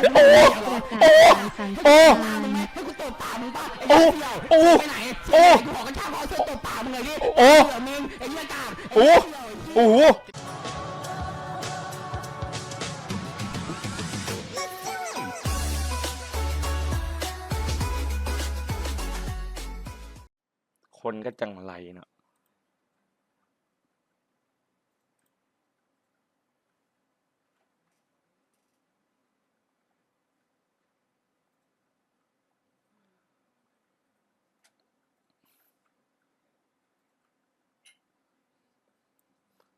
โอ้โอ้โอ้โอ้โอ้โอ้โอ้โอ้โอ้โหคนก็จังไรเนาะ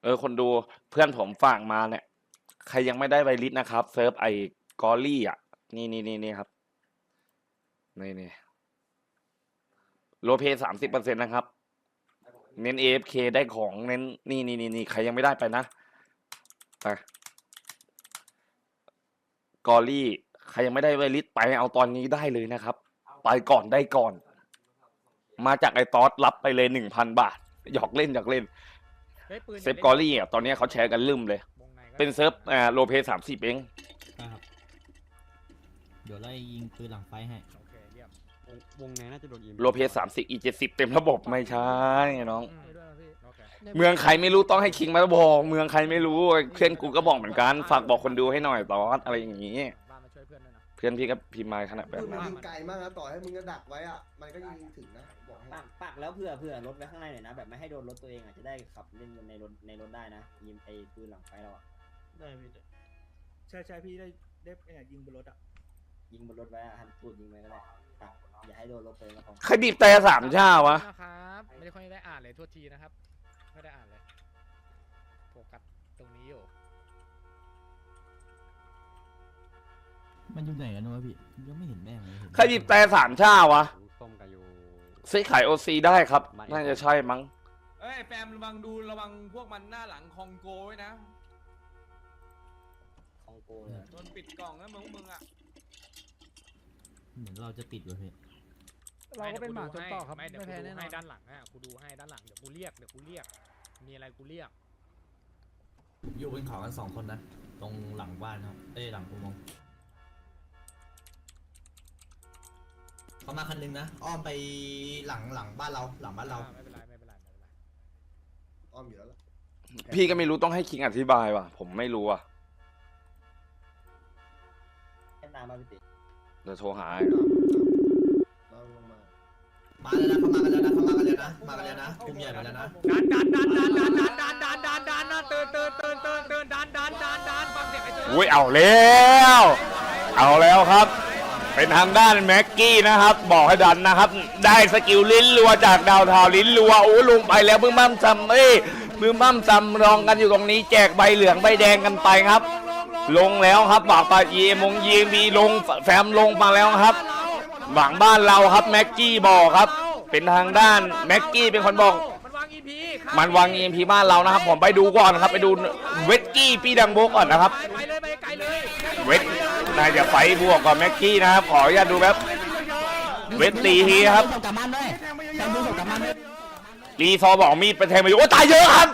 เออคนดูเพื่อนผมฝากมาเนี่ย ใครยังไม่ได้ไวลิสนะครับ เซิร์ฟไอ้กอลี่อะ นี่นี่นี่นี่ครับ นี่นี่โลเพสามสิบเปอร์เซ็นต์นะครับ เน้น AFK ได้ของเน้น นี่นี่นี่นี่ใครยังไม่ได้ไปนะไปกอลี่ ใครยังไม่ได้ไวลิสไปเอาตอนนี้ได้เลยนะครับ ไปก่อนได้ก่อน มาจากไอตอสรับไปเลยหนึ่งพันบาท หยอกเล่นหยอกเล่น เซิร์ฟกอรี่อะตอนนี้เขาแชร์กันลืมเลยวงในก็เป็นเซิร์ฟอ่าโลเพสามสิบเองนะครับเดี๋ยวไล่ยิงปืนหลังไฟให้โอเคเยี่ยมวงวงในน่าจะโดนอีโลเพสามสิบอีเจ็ดสิบเต็มระบบไม่ใช่น้องอืมด้วยนะพี่โอเคเมืองใครไม่รู้ต้องให้คิงมาบอก เมืองใครไม่รู้เพื่อนกูก็บอกเหมือนกัน ฝากบอกคนดูให้หน่อยตอนอะไรอย่างงี้บ้านมาช่วยเพื่อนด้วยนะเพื่อนพี่ก็พิมพ์มาขนาดแบบคือมันนั้นยิงไกลมากนะต่อให้มึงจะดักไว้อะมันก็ยิงถึงนะบอกให้ปักปักแล้วเผื่อเผื่อรถไว้ข้างในหน่อยนะ แบบไม่ให้โดนรถตัวเองอะจะได้ขับเล่นในรถในรถได้นะยิงไอ้ปืนหลังไฟเราอะได้พี่ใช่ใช่พี่ได้ได้เนี่ยยิงบนรถอะยิงบนรถไว้อะหันตูดยิงไว้ก็ได้ปักอย่าให้โดนรถตัวเองก็พอ ใครบีบแต่สามชาวะนะครับ ไม่ได้ค่อยได้อ่านเลยโทษทีนะครับ ไม่ได้อ่านเลย มันอยู่ไหนกันวะพี่ยังไม่เห็นแม่งเลยเห็นใครบีบแต่สามชาวะอยู่ส้มกับอยู่ซื้อขายโอซีได้ครับ น่าจะใช่มั้ง เอ้ยแฟมระวังดูระวังพวกมันหน้าหลังคองโกไว้นะคองโกเลยอะโดนปิดกล่องนะมึงมึงอะเหมือนเราจะติดวะพี่เราก็เป็นหมาจนต่อครับไม่ไม่เดี๋ยวแพ้กูดูแน่นอให้นด้านหลังอะกูดูให้ด้านหลังเดี๋ยวกูเรียกเดี๋ยวกูเรียก มีอะไรกูเรียกอยู่บนเขากันสองคนนะ ตรงหลังบ้านครับ เอ้ยหลังอุโมง เขามาคันนึงนะ อ้อมไปหลังหลังบ้านเรา หลังบ้านเรา ไม่เป็นไรไม่เป็นไรไม่เป็นไรอ้อมอยู่แล้วล่ะพี่ก็ไม่รู้ต้องให้คิงอธิบายว่ะ ผมไม่รู้อะแค่ตามมาพี่ติเดี๋ยวโทรหาเราลงมามาแล้วนะเขามากันแล้วนะเขามากันแล้วนะ มากันแล้วนะกลุ่มใหญ่มาแล้วนะดันดันดันดันดันดันดันดันดันดันดันตื่นตื่นตื่นตื่นตื่นดันดันดันดันฟังเสียงไอ้เจ้าอุ้ยเอาแล้ว เอาแล้วครับ เป็นทางด้านแม็กกี้นะครับ บอกให้ดันนะครับ ได้สกิลลิ้นรัวจากดาวเทาวลิ้นรัวโอ้ลงไปแล้วพึ่งบ้ามจำเอ้ยพึ่งบ้ามจำรองกันอยู่ตรงนี้ แจกใบเหลืองใบแดงกันไปครับ ลงแล้วครับบากปาเยมงยีมีลงแฟมลงมาแล้วครับหวังบ้านเราครับแม็กกี้บอกครับ เป็นทางด้านแม็กกี้เป็นคนบอก มันวางอีพีมันวาง EMP บ้านเรานะครับ ผมไปดูก่อนครับ ไปดูเวสกี้ปีดังโบกก่อนนะครับ ไปเลยไปไกลเลยเวทนายจะไฟบวกกับแม็กกี้นะครับ ขออนุญาตดูแบบเวทตีทีครับรีซอร์บอกมีดไปแทงไปอยู่โอ้ตายเยอะครับ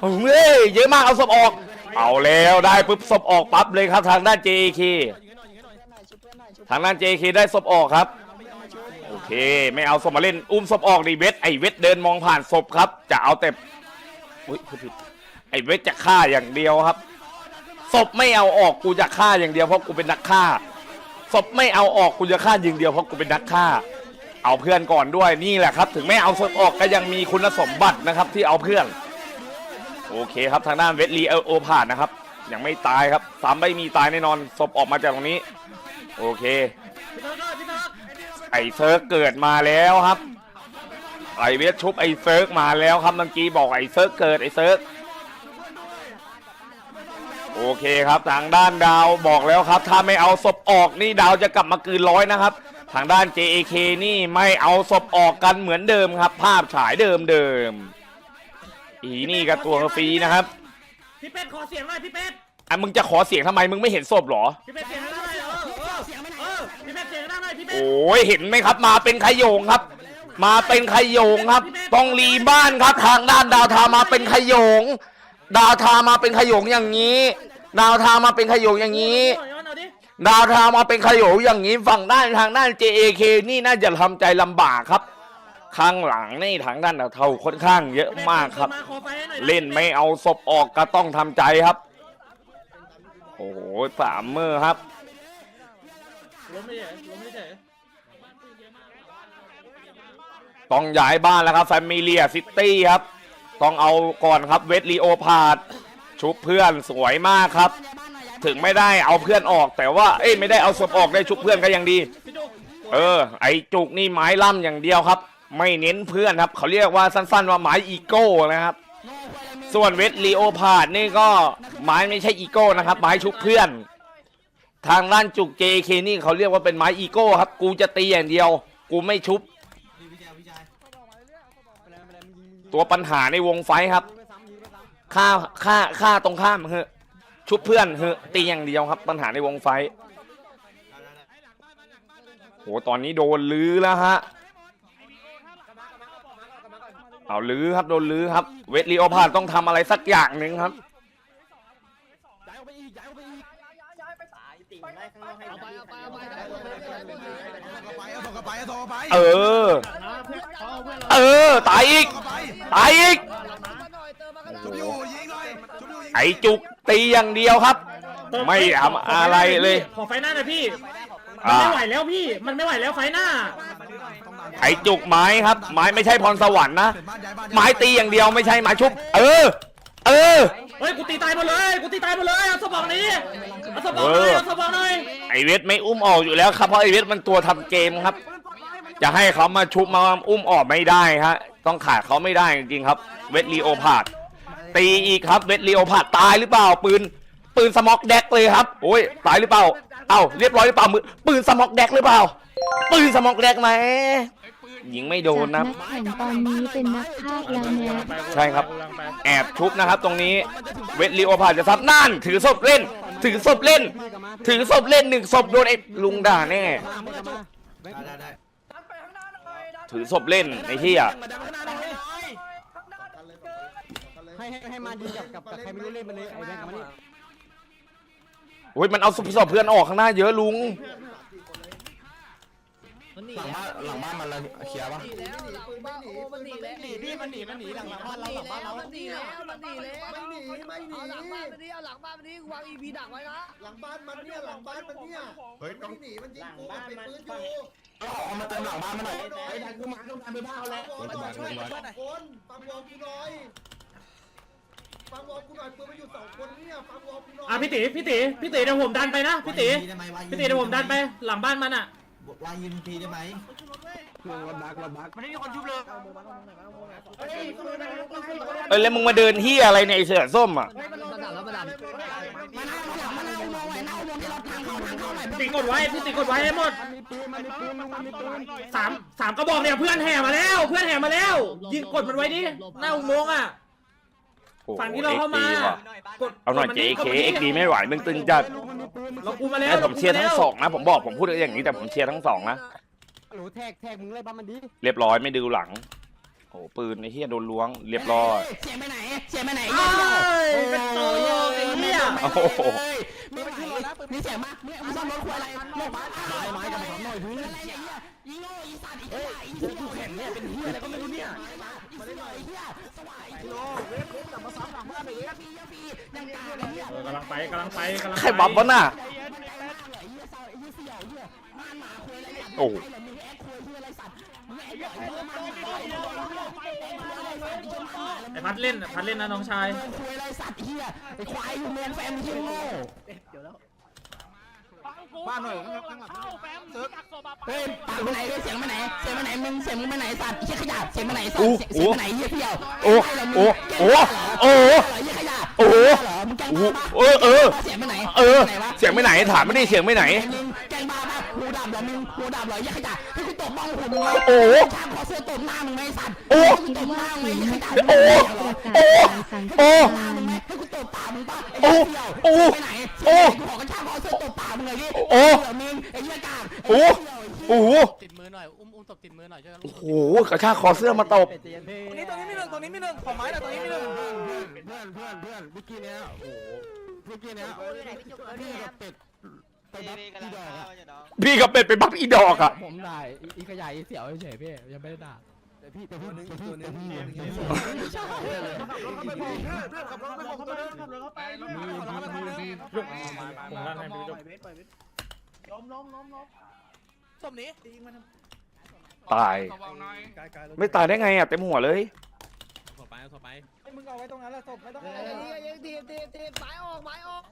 เฮ้ยเยอะมากเอาศพออก เอาแล้วได้ปุ๊บศพออกปั๊บเลยครับ ทางด้าน JK ทางด้าน JK ได้ศพออกครับ โอเค ไม่เอาศพมาเล่น อุ้มศพออกดิเวทไอเวทเดินมองผ่านศพครับ จะเอาแต่อุ้ยผิดไอเวทจะฆ่าอย่างเดียวครับศพไม่เอาออกกูจะฆ่าอย่างเดียวเพราะกูเป็นนักฆ่าศพไม่เอาออกกูจะฆ่าอย่างเดียวเพราะกูเป็นนักฆ่า เอาเพื่อนก่อนด้วยนี่แหละครับ ถึงไม่เอาศพออกก็ยังมีคุณสมบัตินะครับ ที่เอาเพื่อน โอเคครับทางด้านเวทลีเอโอผ่านนะครับ ยังไม่ตายครับสามไม่มีตายแน่นอนศพออกมาจากตรงนี้ โอเค ไอเซิร์กเกิดมาแล้วครับ ไอเวทชุบไอเซิร์กมาแล้วครับเมื่อกี้บอกไอเซิร์กเกิดไอเซิร์กโอเคครับทางด้านดาวบอกแล้วครับ ถ้าไม่เอาศพออกนี่ดาวจะกลับมาคืนร้อยนะครับ ทางด้าน JAK นี่ไม่เอาศพออกกันเหมือนเดิมครับ ภาพฉายเดิมเดิมๆอีนี่กับตัวฟรีนะครับพี่เป็ดขอเสียงหน่อยพี่เป็ดอะมึงจะขอเสียงทำไมมึงไม่เห็นศพเหรอพี่เป็ดเสียงได้ไหมเออเออเอ โอ้ยเห็นไหมครับ มาเป็นขโยงครับ มาเป็นขโยงครับ ต้องรีบ้านครับ ทางด้านดาวทามาเป็นขโยง ดาวทามาเป็นขโยงอย่างนี้ดาวทามาเป็นขโยงอย่างนี้ ดาวทามาเป็นขยโยอย่างนี้ ฝั่งด้านทางด้าน JAK นี่น่าจะทำใจลำบากครับ ข้างหลังนี่ทางด้านดาวเทาค่อนข้างเยอะมากครับ เล่นไม่เอาศพออกก็ต้องทำใจครับ โอ้โหสามมือครับ ล้มไม่เฉยล้มไม่เฉยต้องย้ายบ้านแล้วครับแฟมิเลียซิตี้ครับ ต้องเอาก่อนครับเวทลีโอพาดชุบเพื่อนสวยมากครับ ถึงไม่ได้เอาเพื่อนออก แต่ว่าเอ้ยไม่ได้เอาศพออกได้ชุบเพื่อนก็ยังดี เออ ไอจุกนี่ไม้ล่ำอย่างเดียวครับ ไม่เน้นเพื่อนครับ เขาเรียกว่าสั้นๆว่าไม้อีโก้นะครับ ส่วนเวทลีโอพาดนี่ก็ไม้ไม่ใช่อีโก้นะครับไม้ชุบเพื่อน ทางด้านจุก JK นี่เขาเรียกว่าเป็นไม้อีโก้ครับ กูจะตีอย่างเดียว กูไม่ชุบพี่พี่ชายพี่ชายตัวปัญหาในวงไฟท์ครับฆ่าฆ่าฆ่าตรงข้ามเฮอะชุบเพื่อนเฮอะตีอย่างเดียวครับ ปัญหาในวงไฟท์โหตอนนี้โดนลื้อแล้วฮะเอาลื้อครับโดนลื้อครับ เวทลีโอพาดต้องทำอะไรสักอย่างหนึ่งครับ ติ่งได้ข้างนอกให้เอาไปเอาไปเอาไปเอาไปเอาส่งกระไปเอาส่งกระไปเออ เออ ตายอีก ตายอีก ชุบอยู่ยิงหน่อยชุบอยู่ยิงไอจุกตีอย่างเดียวครับ ไม่ทำอะไรเลย ขอไฟหน้าหน่อยพี่มันอ่า ไม่ไหวแล้วพี่ มันไม่ไหวแล้วไฟหน้า ไอจุกไม้ครับ ไม้ไม่ใช่พรสวรรค์นะ เสร็จบ้านย้ายบ้านไม้ตีอย่างเดียวไม่ใช่ไม้ชุบ เออ เออ เฮ้ย กูตีตายหมดเลย กูตีตายหมดเลยเอาสมองนี้เอาสมองหน่อยเอาสมองหน่อยไอเวทไม่อุ้มออกอยู่แล้วครับเพราะไอเวทมันตัวทำเกมครับ จะให้เขามาชุบมาอุ้มออกไม่ได้ฮะต้องขาดเขาไม่ได้จริงๆครับ เวทลีโอพาดตีอีกครับเวทลีโอพาดตายหรือเปล่าปืน ปืนสมอกแดกเลยครับโอ้ยตายหรือเปล่า เอ้าเรียบร้อยหรือเปล่ามือปืนสมอกแดกหรือเปล่า ปืนสมอกแดกไหม ยิงไม่โดนนะจากนักแข่งตอนนี้เป็นนักพากย์แล้วนะใช่ครับ แอบชุบนะครับตรงนี้เวทลีโอพาดจะซับนั่นถือศพเล่น ถือศพเล่น ถือศพเล่นหนึ่งศพโดนไอ้ลุงด่าแน่ได้ได้ได้ถือศพเล่นไอ้เหี้ยให้ให้ให้มาดีกับกับกับใครไม่รู้เล่นมาเลยไอ้แบงค์กับมันนี่โอ้ยมันเอาศพเพื่อนออกข้างหน้าเยอะลุง หลังบ้านหลังบ้านมันเคลียร์ปะมันหนีมันหนีพี่มันหนีมันหนีหลังบ้านเราหลังบ้านเรามันหนีแล้วมันหนีแล้วไม่หนีไม่หนีหลังบ้านมันนี่หลังบ้านมันนี่วางอีพีดักไว้นะหลังบ้านมันเนี่ยหลังบ้านมันเนี่ยเฮ้ยต้องหนีมันยิงกูมันเป็นปืนอยู่เอามาเติมหลังบ้านมันหน่อยไอ้ดันกูมาต้องทำไปบ้าแล้วมาช่วยสองคนฟังวอลกูหน่อยฟังวอลกูหน่อยปืนมันอยู่สองคนเนี่ยฟังวอลกูหน่อยอะพี่ตีพี่ตีพี่ตีเดี๋ยวผมดันไปนะพี่ตีได้ไหมพี่ตีเดี๋ยวผมดันไปหลังบ้านมันอะ วางยิงพีได้ไหมเอ้ยแล้วมึงมาเดินเหี้ยอะไรในยไอ้เสือส้มอะพี่ตีกดไว้พี่ตีกดไว้ให้หมดมีปืนมันมีปืนลุงมันมีปืนสามสามกระบอกเนี่ยเพื่อนแห่มาแล้ว เพื่อนแห่มาแล้ว ยิงกดมันไว้ดิหน้าอุโมงค์อะโอ้โห ฝั่งที่เราเข้ามา XD ว่ะกดเอาหน่อยกดมัน JK กดมัน XD ไม่ไหวมึงตึงจัดลุงมันมีปืนเรากูมาแล้วแต่ผมเชียร์ทั้งสองนะ ผมบอกผมพูดอย่างนี้แต่ผมเชียร์ทั้งสองนะหนูแทกแทกมึงเลยบ้ามันดีเรียบร้อยไม่ดูหลังโอ้โหปืนไอ้เหี้ยโดนล้วงเรียบร้อยเอ้ยเป็นโตไอ้เหี้ยโอ้โหมี เสียงมามึงมึงซ่อมรถควายอะไรโลกบ้านไม้ไม้กันไปหน่อยพี่เฮ้ยกูแข็งเนี่ยเป็นเฮียอะไรก็ไม่รู้เนี่ยเออกำลังไปกำลังไปกำลังไปใครบัฟวะน่ะโอ้โหไอ้พัดเล่นพัดเล่นนะน้องชาย บ้านหน่อยเฮ้ยปากไปไหนเสียงไปไหน เสียงไปไหน มึง เสียงมึงไปไหนสัตว์เหี้ยขยะเสียงไปไหนสัตอู้ว์เสียงไปไหนเหี้ยเที่ยวโอ้โอ้โอ้โอ้เหี้ยขยะโอ้โหเหรอมึงแกล้งโอ้โหบ้าเออเออเสียงไปไหน เออไหนวะเสียงไปไหน ถามไม่ได้เสียงไปไหนมึงแกล้งบ้าป่ะหูดับเหรอมึงหูดับเหรอเหี้ยขยะให้กูตบบ้องหูมึงโอ้โหช่างขอเสื้อตบหน้ามึงไหมสัตว์โอ้ให้กูตบหน้ามึงไหมเหี้ยขยะโอ้ประกาศการสังโอ้ฆทานให้กูตบปากมึงป่ะโอ้ไอ้เหี้ยเที่ยวโอ้ไปไหนโอ้ โอ้เดี๋ยวมึงไอ้เหี้ยกากโอ้โอ้โหติดมือหน่อย อุ้มอุ้มตบติดมือหน่อยช่วยกันโอ้โหกระชากคอเสื้อมาตบตรงนี้ตรงนี้มีหนึ่งตรงนี้มีหนึ่งของไม้น่ะตรงนี้มีหนึ่งเพื่อนเพื่อนเพื่อนเพื่อนเมื่อกี้เนี้ยโอ้โหเมื่อกี้เนี้ยพี่กับเป็ดไปบัฟอีดอกอะพี่กับเป็ดไปบัฟอีดอกอะผมด่าอีกระยายเสียวเฉยพี่ยังไม่ได้ด่าแต่พี่แต่พี่แต่พี่แต่พี่ ขับรถไปบอกตัวนึงขับรถเข้าไปผมลั่นให้พี่จุกล้มล้มล้มล้มศพนี้ตายไม่ตายได้ไงอะเต็มหัวเลยมึงเอาไว้ตรงนั้นแหละศพไม่ต้องอะไรยังทีทีทีไม้ออกไม้ออก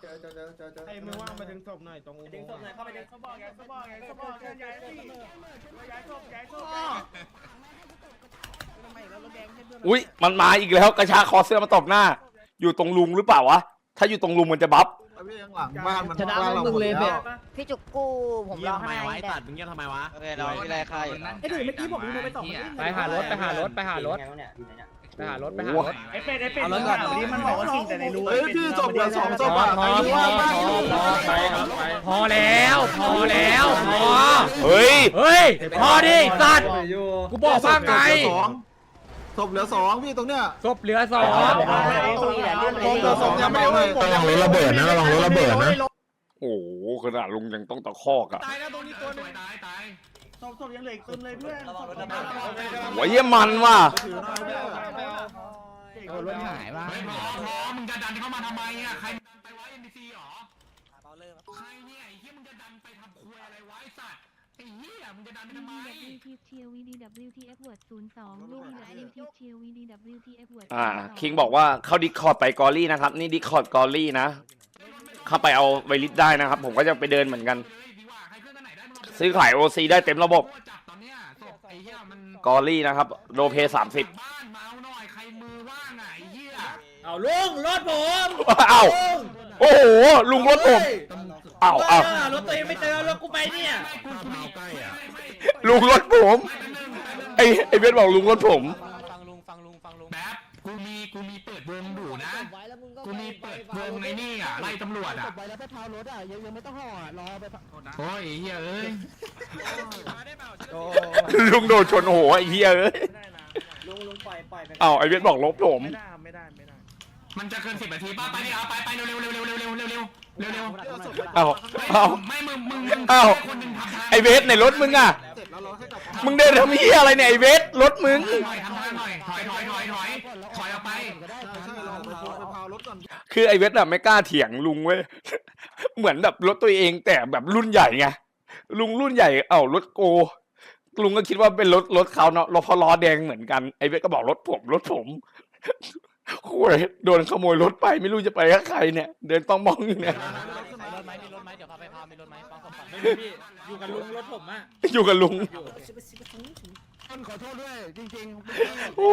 เจอเจอเจอเจอเจอไอ้มือว่างมาดึงศพหน่อยตรงดึงศพหน่อยเข้าไปดึงเขาบอกไงเขาบอกไงเขาบอกย้ายที่ย้ายศพย้ายศพอุ้ยมันมาอีกแล้วกระชากคอเสื้อมาตบหน้า อยู่ตรงลุงหรือเปล่าวะ ถ้าอยู่ตรงลุงมันจะบัฟ หลังบ้านมันชนะมึงเลยเบ็ดพี่จุกกู้ผมรอให้มึงเงียบทำไมวะโอเคเราไม่ไรใครไอ้ถึงเมื่อกี้ผมดูไปสองไปหารถไปหารถไปหารถไงวะเนี่ยอยู่ไหนเนี่ยไปหารถไปหารถไอ้เป็ดไอ้เป็ดเอารถก่อนนี่มันบอกว่าสิ่งแต่ในรูเฮ้ยพี่ศพเหลือสองศพพออะพอพอพอพอไปครับไปพอแล้ว พอแล้วพอเฮ้ยเฮ้ยพอดิสัตว์กูบอกว่าไง ศพเหลือสองพี่ตรงเนี้ยศพเหลือสองศพเหลือสองยังไม่ได้เว้ยระวังรถระเบิดนะระวังรถระเบิดนะโอ้โหขนาดลุงยังต้องตะคอกอะตายนะตรงนี้ตัวนึงตายตายศพศพยังเหลืออีกตึมเลยเพื่อนหัวเยี่ยมันว่ะถือหน่อยไม่เอาไม่เอาโอ้รถหายว่ะมึงจะดันเข้ามาทำไมอะใครดันไปไว้ NPC หรอใครเนี่ย อ้เหี้ยมึงจะดันไปทำไม WT เชียร์ VDWTF Word 02 VDWT เชียร์ VDWTF Word อ่า คิงบอกว่าเข้าดิคอร์ดไปกอรี่นะครับ นี่ดิคอร์ดกอรี่นะ เข้าไปเอาไวลิสได้นะครับ ผมก็จะไปเดินเหมือนกัน ซื้อขายโอซีได้เต็มระบบจับตอนเนี้ยศพไอ้เหี้ยมันกอรี่นะครับโลเพสามสิบบ้านมาเอาหน่อยใครมือว่างอะไอ้เหี้ยเอาลุงรถผมอ้าว โอ้โหลุงรถผมอ้าวอ้าวรถตัวเองไม่เจอรถกูไปเนี่ยลุงรถผมไอ้ไอ้เบสบอกลุงรถผมฟังลุงฟังลุงฟังลุงแบบกูมีกูมีเปิดวงดูนะกูมีเปิดวงในนี่อะไล่ตำรวจอะไว้แล้วไปพาวรถอะยังยังไม่ต้องห่ออะรอไปโอ้ยไอ้เหี้ยเอ้ยลุงโดนชนโอ้โหไอ้เหี้ยเอ้ยลุงลุงปล่อยปล่อยไปอ้าวไอ้เบสบอกลบผมไม่ได้ไม่ได้ไม่ได้ มันจะเกินสิบนาทีป่ะไปดิเอาไปไปเร็วเร็วเร็วเร็วเร็วเร็วเร็วเร็วเร็วเร็วอ้าวไม่อ้าวไม่มึงมึงมึงอ้าวคนหนึ่งทำทางไอ้เบสในรถมึงอะเสร็จแล้วเราให้กลับมึงเดินทำเหี้ยอะไรเนี่ยไอ้เบสรถมึง ถอยทำทางหน่อยถอยถอยถอยถอยถอยออกไปใช่เราไปพาวไปพาวรถก่อนคือไอ้เวทอะไม่กล้าเถียงลุงเว้ย เหมือนแบบรถตัวเองแต่แบบรุ่นใหญ่ไง ลุงรุ่นใหญ่ เอ้ารถโก ลุงก็คิดว่าเป็นรถรถเขาเนาะรถพอล้อแดงเหมือนกัน ไอ้เวทก็บอกรถผมรถผม โอ้ยโดนขโมยรถไปไม่รู้จะไปกับใครเนี่ย เดินต้องมองอยู่เนี่ยรถไหมมีรถไหมเดี๋ยวพาไปพามีรถไหมฟังสมบัติพี่อยู่กับลุงรถผมอะอยู่กับลุงคนขอโทษด้วย จริงๆโอ้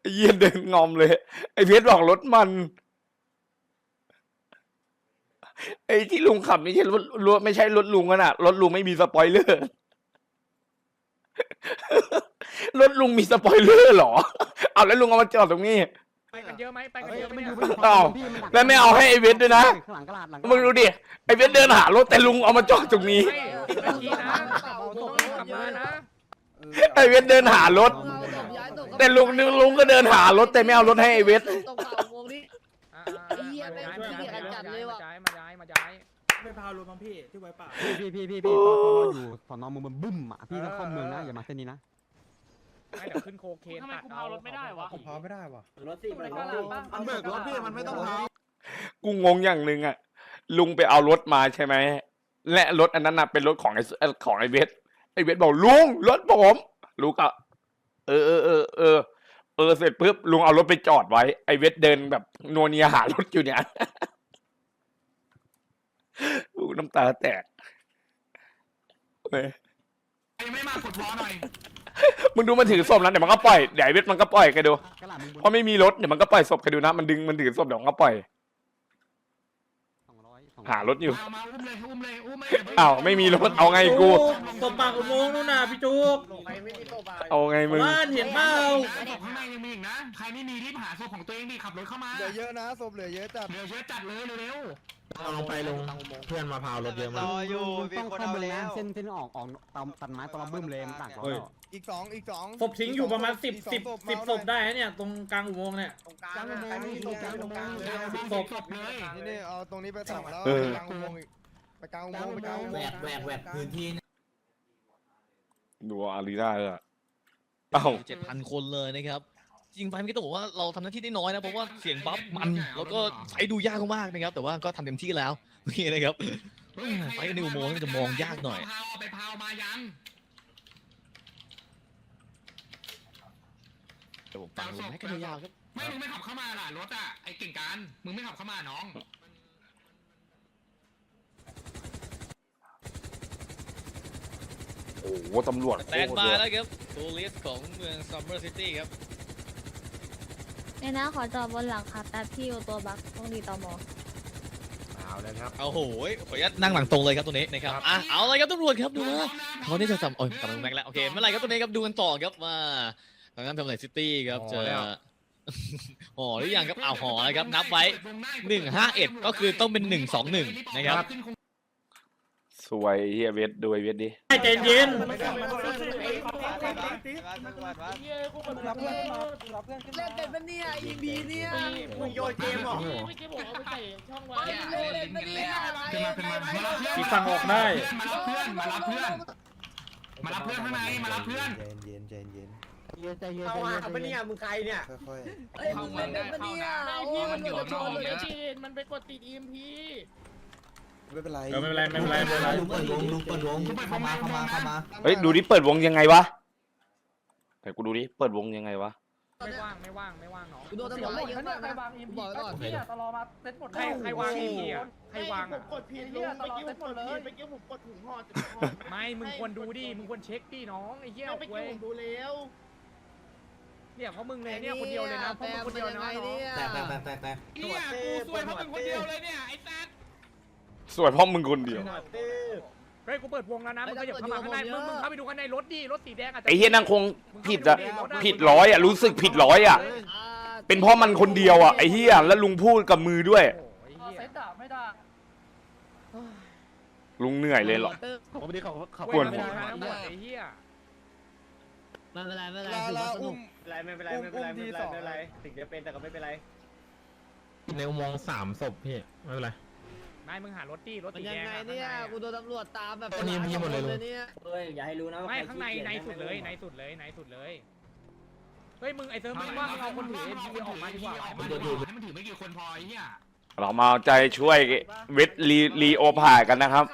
ไอ้เยี่ยเดินงอมเลย ไอ้เพชรบอกรถมัน ไอ้ที่ลุงขับไม่ใช่รถรถไม่ใช่รถลุงอะน่ะรถลุงไม่มีสปอยเลอร์ รถลุงมีสปอยเลอร์เหรอ เอาแล้วลุงเอามาจอดตรงนี้ ไปกันเยอะไหมไปกันเยอะไหมเนี่ยอ้าวแล้วไม่เอาให้ไอ้เวทด้วยนะ ข้างหลังกระดาษหลังมึงดูดิ ไอ้เวทเดินหารถแต่ลุงเอามาจอดตรงนี้ ไม่สิบนาทีนะต้องรีบกลับมานะไอ้เวทเดินหารถ แต่ลุงนึงลุงก็เดินหารถแต่ไม่เอารถให้ไอ้เวท ต รถมั้งพี่ที่ไว้ป่าพี่พี่พี่พี่พี่ตอนตอนเราอยู่สอนอมึงมันบึ้มอะพี่ต้องเข้าเมืองนะอย่ามาเส้นนี้นะไม่เดี๋ยวขึ้นโคเคนตัดเอารถไม่ได้วะผมพาไม่ได้ว่ะรถสิรถสิมันเบิกรถพี่มันไม่ต้องพาวกูงงอย่างหนึ่งอะลุงไปเอารถมาใช่ไหมและรถอันนั้นน่ะเป็นรถของไอ้เอ่อของไอ้เวทไอ้เวทบอกลุงรถผมลุงก็เออเออเออเออเออเสร็จปุ๊บลุงเอารถไปจอดไว้ไอ้เวทเดินแบบนัวเนียหารถอยู่เนี่ยกู น้ำตาแตกเว้ยยังไม่มากดวอหน่อยมึงดูมันถือศพแล้วเดี๋ยวมันก็ปล่อยเดี๋ยวไอ้เวทมันก็ปล่อยแกันดูกระดาษมึงบนเพราะไม่มีรถเดี๋ยวมันก็ปล่อยศพแกันดูนะมันดึงมันถือศพเดี๋ยวมันก็ปล่อย สองร้อยสองหารถอยู่มามาอุ้มเลยอุ้มเลยอุ้มเลยอ้าวไม่มีรถเอาไงกู ตบปากอุโมงค์นู่นน่ะพี่จุกเอาไงมึง บ้านเห็นเปล่าศพข้างในยังมีอีกนะ ใครไม่มีรีบหาศพของตัวเองดิขับรถเข้ามาเหลือเยอะนะศพเหลือเยอะจัดเดี๋ยวเยอะจัดเลยเร็ว ลงไปลงเพื่อนมาพาวรถเยอะมากต้องเข้าเมืองนะเส้นเส้นออกออกตามตัดไม้ตอนเราบึ้มเลยมันต่างกันอีกสองอีกสองศพทิ้งอยู่ประมาณสิบสิบสิบศพได้นะเนี่ยตรงกลางอุโมงค์เนี่ยกลางอุโมงค์ตรงกลางตรงกลางสิบศพนี่นี่เอาตรงนี้ไปสองแล้วเออกลางอุโมงค์อีกไปกลางอุโมงค์ไปกลางอุโมแหวงค์กแหวกแหวกพื้นที่นะดูอารีนาเลยอะเอ้า เจ็ดพันคนเลยนะครับ จริงไปไม่ต้องบอกว่าเราทำหน้าที่ได้น้อยนะเพราะว่าเสียงบัฟมันแล้วก็ใช้ดูยากมากๆนะครับ แต่ว่าก็ทำเต็มที่แล้วนี่นะครับไปกันในอุโมงค์นี่มันจะมองยากหน่อยพาวไปพาวมายังแต่ผมฟังลมแม็กกันยาวๆครับไม่มึงไม่ขับเข้ามาล่ะรถอะไอ้เก่งการมึงไม่ขับเข้ามาน้องโอ้โหตำรวจโคแตตนรมาเยอะแล้วครับตัวลิสของเมืองซัมเมอร์ซิตี้ครับ เนี่ยนะขอจอดบนหลังคาแป๊บที่โอตัวบักต้องดีต่อมอเอาโหยขออนุญาตนั่งหลังตรงเลยครับตัวนี้นะครับ อะเอาเลยครับตำรวจครับดูนะเขาเนี่ยจะจำโอ้ยกำลังแม็กแล้วโอเคเมื่อไหร่ครับตัวนี้ครับดูกันต่อครับว่าทางด้านทำไหนซิตี้ครับจะห่อหรือยังครับอ้าวห่อแล้วครับนับไว้หนึ่งห้าเอ็ดก็คือต้องเป็นหนึ่งสองหนึ่งนะครับ สวยเฮียเวทดูไอเวทดิใจเย็น เล่นเป็นปะเนี่ยอีบีเนี่ยมึงโยนเกมหรอเล่นเป็นปะเนี่ยขึ้นมาขึ้นมามารับเพื่อนอีกฝั่งออกได้มารับเพื่อนมารับเพื่อนมารับเพื่อนข้างในมารับเพื่อนเย็นเย็นเย็นเอามาเอาไปเนี่ยมึงใครเนี่ยค่อยเอ้ยมึงเล่นเป็นปะเนี่ยโอ้ยมันโดนชนเลยมันไปกดติด EMP ไม่เป็นไรไม่เป็นไรไม่เป็นไรไม่เป็นไรลุงเปิดวงลุงเปิดวงเข้ามาเข้ามาเข้ามาเฮ้ยดูดิเปิดวงยังไงวะ ไหนกูดูดิเปิดวงยังไงวะไม่ว่างไม่ว่างไม่ว่างน้องกูโดนตำรวจไล่เยอะมากนะ กูบอกไว้ก่อนใครใครวาง EMP อะใครวางอะกดผิดลุงเมื่อกี้ผมกดผิดเมื่อกี้ผมกดถุงห่อจุดห่อไม่มึงควรดูดิมึงควรเช็คดิน้องไอ้เหี้ยเมื่อเว้กี้ยผมดูแล้วเนี่ยเพราะมึงเลยเนี่ยคนเดียวเลยนะเพราะมึงคนเดียวนะน้องแตกแตกแตกแตกแตกเนี่ยกูซวยเพราะมึงคนเดียวเลยเนี่ยไอ้แซดสวยเพราะมึงคนเดียว เฮ้ยกูเปิดวงแล้วนะมึงก็อย่าเข้ามาข้างในมึงมึงเข้าไปดูข้างในรถดิรถสีแดงอาจจะไอ้เฮียนั่งคงผิดอะผิดร้อยอะรู้สึกผิดร้อยอะเป็นเพราะมันคนเดียวอะไอ้เฮียแล้วลุงพูดกับมือด้วยโอ้ยเหี้ยลุงเหนื่อยเลยเหรอ ผมไม่ได้เขาเขาควรไม่ได้ทั้งหมดไอ้เหี้ยไม่เป็นไรไม่เป็นไรลาถือลาว่าสนุอุ้กมไม่เป็นไรไม่เป็นไรไม่เป็นไรไม่เป็นไรไม่เป็นไรถึงจะเป็นแต่ก็ไม่เป็นไรในอุโมงค์สามศพพี่ไม่เป็นไร ไม่มึงหารถดิรถมันสียังแดงไงอะเนี่ยข้างในกูอะโดนตำรวจตามแบบตอนนี้มีหมดเลยลุง เนี่ย เฮ้ย อย่าให้รู้นะว่าไม่ใครข้างในขี้ในเกียจสุดเลยในสุดเลยในสุดเลยเฮ้ยมึงไอ้เซิร์ฟมึงว่ามึงเอาคนถือ EMP ออกมาดีกว่ามันถือมันถือไม่กี่คนพอไอ้เนี่ยเรามาเอาใจช่วยเวทลีลีโอพาดกันนะครับ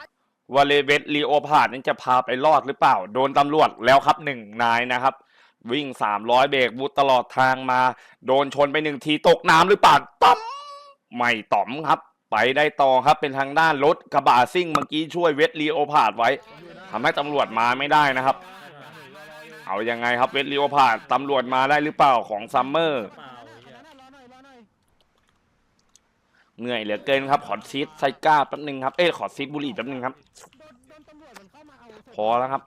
ว่าเลเวทลีโอพาดนั้นจะพาไปรอดหรือเปล่า โดนตำรวจแล้วครับหนึ่งนายนะครับ วิ่งสามร้อยเบรกบูตตลอดทางมา โดนชนไปหนึ่งทีตกน้ำหรือเปล่าต้อมไม่ต่อมครับ ไปได้ต่อครับเป็นทางด้านรถกระบะซิ่งเมื่อกี้ช่วยเวทลีโอพาดไว้ทำให้ตำรวจมาไม่ได้นะครับ เอายังไงครับเวทลีโอพาดตำรวจมาได้หรือเปล่าของซัมเมอร์เหนื่อยเหลือเกินครับ ขอซีดไซก้าแป๊บนึงครับเอ้ขอซีดบุหรี่แป๊บนึงครับ พอแล้วครับ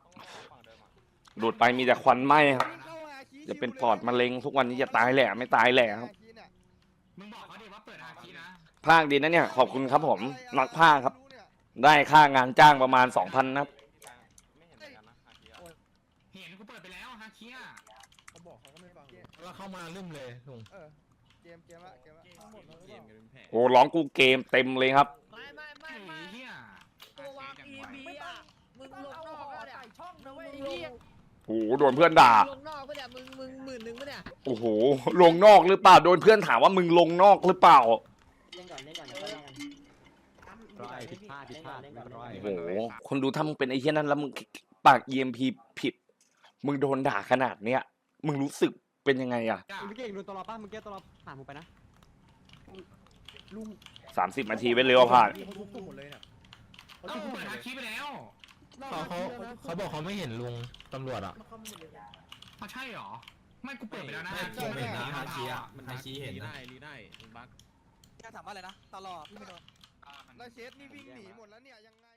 ดูดไปมีแต่ควันไหมครับจะเป็นปอดมะเร็งทุกวันนี้จะตายแหละไม่ตายแหละครับ ภาคดีนะเนี่ย ขอบคุณครับผมนักภาคครับ ได้ค่างานจ้างประมาณสองพันนะครับเห็นกูเปิดไปแล้วฮาคิอะแล้วเข้ามาลืมเลยลุงเกมเกมละเกมละโอ้ร้องกูเกมเต็มเลยครับ ไม่ไม่ไม่ไอ้ไม่เหี้ยตัววาง EMB อะมึงลงนอกปะเนี่ยช่องนะเว้ยไอ้เหี้ยโอ้โหโดนเพื่อนด่า ลงนอกปะเนี่ยมึงมึงหมื่นหนึ่งปะเนี่ยโอ้โห ลงนอกหรือเปล่า โดนเพื่อนถามว่ามึงลงนอกหรือเปล่าเล่นก่อนเล่นก่อนเดี๋ยวค่อยว่ากันร้อยผิดพลาดผิดพลาดเล่นก่อนร้อย โอ้โหคนดูถ้ามึงเป็นไอ้เหี้ยนั้นแล้วมึงปาก EMP ผิด มึงโดนด่าขนาดเนี้ย มึงรู้สึกเป็นยังไงอะพี่เก่งดูตลอดป้าเมื่อกี้ตลอดผ่านผมไปนะสามสิบนาทีไปเร็วผ่านเอ้ากูเปิดฮาคิไปแล้วเขาเขาเขาบอกเขาไม่เห็นลุงตำรวจอะเขาใช่หรอ ไม่กูเปิดไปแล้วนะไม่ผมเห็นนะฮาคีอะฮาคีเห็นนะ แค่ถามว่าอะไรนะตลอดพี่ไม่โดนแล้เชฟนี่วิ่งหนีหมดแล้วเนี่ยยังไง